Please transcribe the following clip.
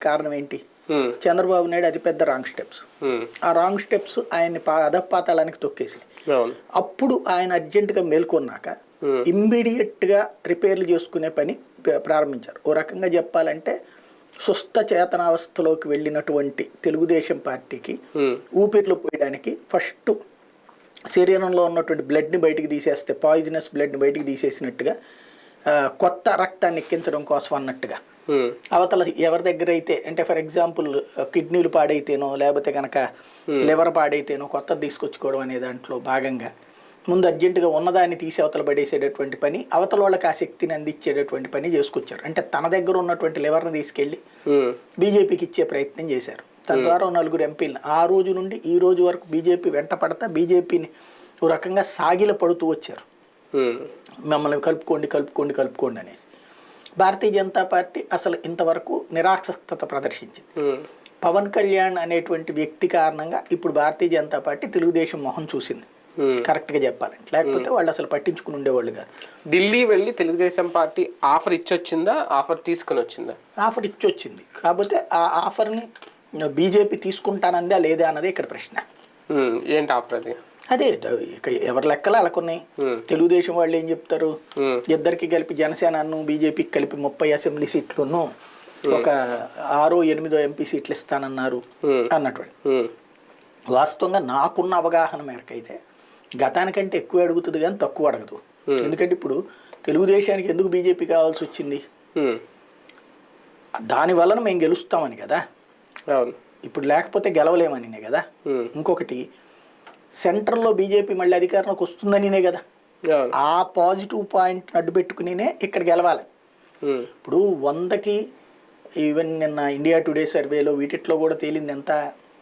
కారణం ఏంటి? చంద్రబాబు నాయుడు అతిపెద్ద రాంగ్ స్టెప్స్. ఆ రాంగ్ స్టెప్స్ ఆయన్ని అధపాతాళానికి తొక్కేసి అప్పుడు ఆయన అర్జెంటుగా మేల్కొన్నాక. ఇమ్మీడియట్గా రిపేర్లు చేసుకునే పని ప్ర- ప్రారంభించారు. ఓ రకంగా చెప్పాలంటే సుస్థ చేతనావస్థలోకి వెళ్ళినటువంటి తెలుగుదేశం పార్టీకి ఊపిరిలో పోయడానికి ఫస్ట్ శరీరంలో ఉన్నటువంటి బ్లడ్ని బయటికి తీసేస్తే పాయిజనస్ బ్లడ్ని బయటికి తీసేసినట్టుగా కొత్త రక్తాన్ని ఎక్కించడం కోసం అన్నట్టుగా. అవతల ఎవరి దగ్గర అయితే అంటే ఫర్ ఎగ్జాంపుల్ కిడ్నీలు పాడైతేనో లేకపోతే కనుక లివర్ పాడైతేనో కొత్తది తీసుకొచ్చుకోవడం అనే దాంట్లో భాగంగా ముందు అర్జెంటుగా ఉన్నదాన్ని తీసి అవతల పడేసేటటువంటి పని అవతల వాళ్ళకి ఆ శక్తిని అందించేటటువంటి పని చేసుకొచ్చారు. అంటే తన దగ్గర ఉన్నటువంటి లివర్ని తీసుకెళ్ళి బీజేపీకి ఇచ్చే ప్రయత్నం చేశారు. తద్వారా నలుగురు ఎంపీలు ఆ రోజు నుండి ఈ రోజు వరకు బీజేపీ వెంట పడతా బీజేపీని ఓ రకంగా సాగిల పడుతూ వచ్చారు. మమ్మల్ని కలుపుకోండి కలుపుకోండి కలుపుకోండి అనేసి. భారతీయ జనతా పార్టీ అసలు ఇంతవరకు నిరాసక్తత ప్రదర్శించింది. పవన్ కళ్యాణ్ అనేటువంటి వ్యక్తి కారణంగా ఇప్పుడు భారతీయ జనతా పార్టీ తెలుగుదేశం మొహం చూసింది. కరెక్ట్గా చెప్పాలంటే. లేకపోతే వాళ్ళు అసలు పట్టించుకుని ఉండేవాళ్ళు కాదు. ఢిల్లీ వెళ్ళి తెలుగుదేశం పార్టీ ఆఫర్ ఇచ్చొచ్చిందా? ఆఫర్ తీసుకుని వచ్చిందా? ఆఫర్ ఇచ్చి వచ్చింది కాకపోతే ఆ ఆఫర్ని బీజేపీ తీసుకుంటానందా లేదా అన్నది ఇక్కడ ప్రశ్న. ఏంటి ఆఫర్ అది అదే ఎవరి లెక్కలు అలాకున్నాయి తెలుగుదేశం వాళ్ళు ఏం చెప్తారు? ఇద్దరికి కలిపి జనసేనను బీజేపీకి కలిపి ముప్పై అసెంబ్లీ సీట్లను ఒక ఆరో ఎనిమిదో ఎంపీ సీట్లు ఇస్తానన్నారు అన్నటువంటి. వాస్తవంగా నాకున్న అవగాహన మేరకు అయితే గతానికంటే ఎక్కువ అడుగుతుంది కానీ తక్కువ అడగదు. ఎందుకంటే ఇప్పుడు తెలుగుదేశానికి ఎందుకు బీజేపీ కావాల్సి వచ్చింది? దాని వలన మేము గెలుస్తామని కదా? ఇప్పుడు లేకపోతే గెలవలేమనినే కదా? ఇంకొకటి సెంట్రల్లో బీజేపీ మళ్ళీ అధికారంలోకి వస్తుందనినే కదా. ఆ పాజిటివ్ పాయింట్ అడ్డు పెట్టుకునినే ఇక్కడ గెలవాలి. ఇప్పుడు వందకి ఈవెన్ నిన్న ఇండియా టుడే సర్వేలో వీటిట్లో కూడా తేలింది ఎంత?